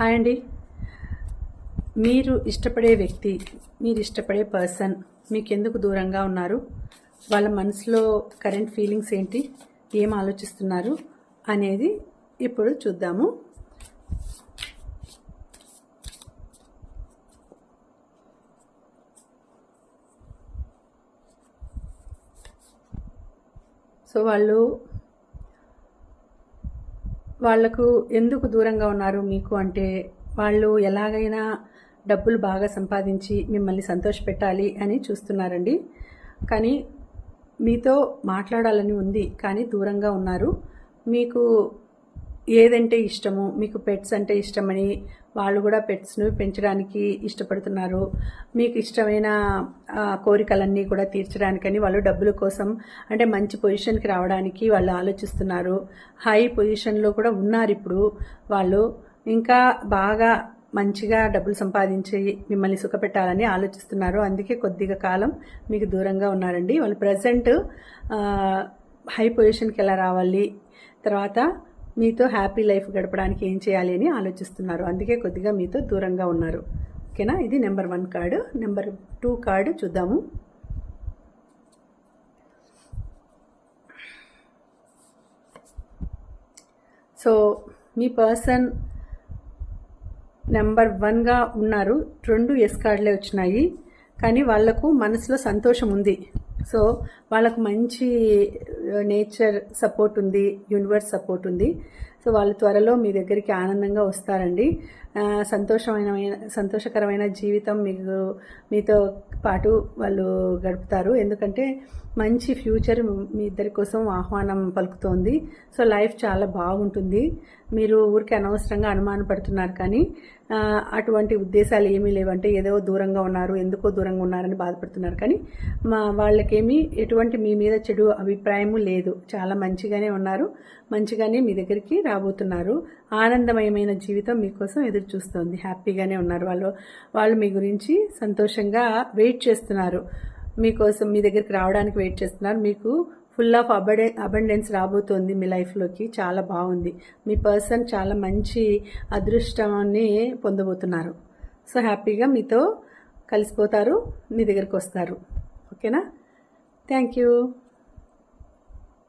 Hi అండి. మీరు ఇష్టపడే వ్యక్తి మీరు ఇష్టపడే పర్సన్ మీకు ఎందుకు దూరంగా ఉన్నారు? వాళ్ళ మనసులో కరెంట్ ఫీలింగ్స్ ఏంటి? ఏం ఆలోచిస్తున్నారు? అనేది ఇప్పుడు చూద్దాము. సో వాళ్ళు వాళ్ళకు ఎందుకు దూరంగా ఉన్నారు మీకు అంటే వాళ్ళు ఎలాగైనా డబ్బులు బాగా సంపాదించి మిమ్మల్ని సంతోషపెట్టాలి అని చూస్తున్నారండి. కానీ మీతో మాట్లాడాలని ఉంది కానీ దూరంగా ఉన్నారు. మీకు ఏదంటే ఇష్టము మీకు పెట్స్ అంటే ఇష్టమని వాళ్ళు కూడా పెట్స్ను పెంచడానికి ఇష్టపడుతున్నారు. మీకు ఇష్టమైన కోరికలన్నీ కూడా తీర్చడానికని వాళ్ళు డబ్బుల కోసం అంటే మంచి పొజిషన్కి రావడానికి వాళ్ళు ఆలోచిస్తున్నారు. హై పొజిషన్లో కూడా ఉన్నారు ఇప్పుడు వాళ్ళు. ఇంకా బాగా మంచిగా డబ్బులు సంపాదించి మిమ్మల్ని సుఖపెట్టాలని ఆలోచిస్తున్నారు. అందుకే కొద్దిగా కాలం మీకు దూరంగా ఉన్నారండి. వాళ్ళు ప్రజెంట్ హై పొజిషన్కి ఎలా రావాలి? తర్వాత మీతో హ్యాపీ లైఫ్ గడపడానికి ఏం చేయాలి అని ఆలోచిస్తున్నారు. అందుకే కొద్దిగా మీతో దూరంగా ఉన్నారు. ఓకేనా? ఇది number one card. Number two card చూద్దాము. సో మీ పర్సన్ నెంబర్ వన్గా ఉన్నారు. రెండు ఎస్ కార్డులే వచ్చినాయి. కానీ వాళ్ళకు మనసులో సంతోషం ఉంది. సో వాళ్ళకు మంచి నేచర్ సపోర్ట్ ఉంది యూనివర్స్ సపోర్ట్ ఉంది. సో వాళ్ళు త్వరలో మీ దగ్గరికి ఆనందంగా వస్తారండి. సంతోషమైన సంతోషకరమైన జీవితం మీకు మీతో పాటు వాళ్ళు గడుపుతారు. ఎందుకంటే మంచి ఫ్యూచర్ మీ ఇద్దరి కోసం ఆహ్వానం పలుకుతోంది. సో లైఫ్ చాలా బాగుంటుంది. మీరు ఊరికి అనవసరంగా అనుమానపడుతున్నారు కానీ అటువంటి ఉద్దేశాలు ఏమీ లేవంటే ఏదో దూరంగా ఉన్నారు ఎందుకో దూరంగా ఉన్నారని బాధపడుతున్నారు కానీ మా వాళ్ళకేమీ ఎటువంటి మీ మీద చెడు అభిప్రాయము లేదు. చాలా మంచిగానే ఉన్నారు. మంచిగానే మీ దగ్గరికి రాబోతున్నారు. ఆనందమయమైన జీవితం మీకోసం ఎదురు చూస్తుంది హ్యాపీగానే ఉన్నారు. వాళ్ళు వాళ్ళు మీ గురించి సంతోషంగా వెయిట్ చేస్తున్నారు. మీకోసం మీ దగ్గరికి రావడానికి వెయిట్ చేస్తున్నారు. మీకు ఫుల్ ఆఫ్ అబడే అబండెన్స్ రాబోతోంది మీ లైఫ్లోకి. చాలా బాగుంది. మీ పర్సన్ చాలా మంచి అదృష్టాన్ని పొందబోతున్నారు. సో హ్యాపీగా మీతో కలిసిపోతారు మీ దగ్గరికి వస్తారు. ఓకేనా? Thank you.